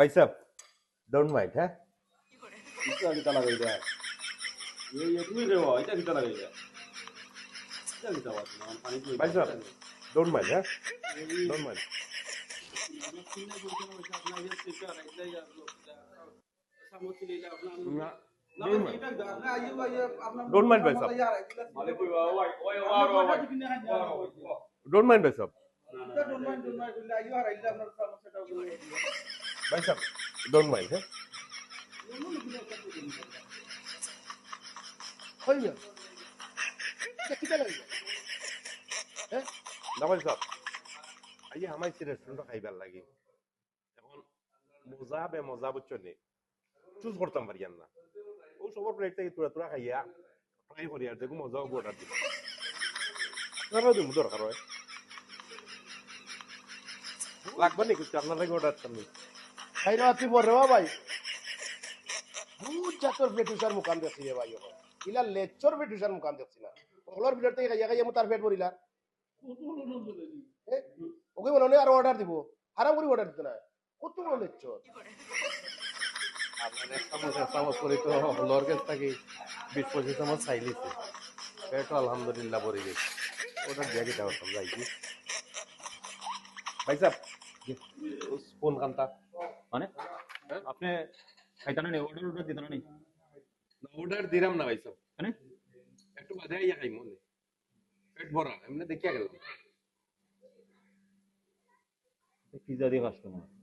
ভাই সাহেব don't mind হ্যাঁ কিতা কিতা লাগাই দেয় এই এই তুমি রেও এটা কিতা লাগাই দেয় কিতা কিতা বাত না পানি কই ভাই সাহেব ডোন্ট মাইন্ড হ্যাঁ ডোন্ট মাইন্ড ডোন্ট মাইন্ড ভাই সাহেব মালে কই ওই ভাই সাহেব ডোন্ট মাইন্ড হ্যাঁ? হ্যাঁ না ভাই সাহেব আইয়ে আমার রেস্টুরেন্ট খাইবার লাগে। এখন মজা বে মজা বুঝছ নি? চুজ করতাম পারি না ও সবার প্লেট থেকে তুরা তুরা খাইয়া ট্রাই করি আর দেখো মজা হব অর্ডার দিব দরকার হয়। লাগবে নি কিছু আপনার লাগে অর্ডার করতাম খাই না তুই বল রে বা ভাই বহুত জাতর বেটুসার মুকাম দেখছি রে ভাই ইলা লেকচর বেটুসার মুকাম দেখছি না ওগুলোর ভিতর থেকে খাইয়া খাইয়া তার পেট ভরিলা ওকে বলো আর অর্ডার দিব হারাম করে অর্ডার দিতে না কত বড় লেকচর আপনার এক থেকে বিশ পঁচিশ চামচ খাই লিছি পেটও আলহামদুলিল্লাহ ভরে গেছে ওটা কান্তা মানে আপনি খাইতানা নেই অর্ডার অর্ডার দিতানা নেই? অর্ডার দিলাম না ভাই সাহেব মানে? একটু বাজে আইয়া খাই মনে। পেট ভরা এমনি দেখিয়া গেলাম। পিজা দিয়ে কাস্টমার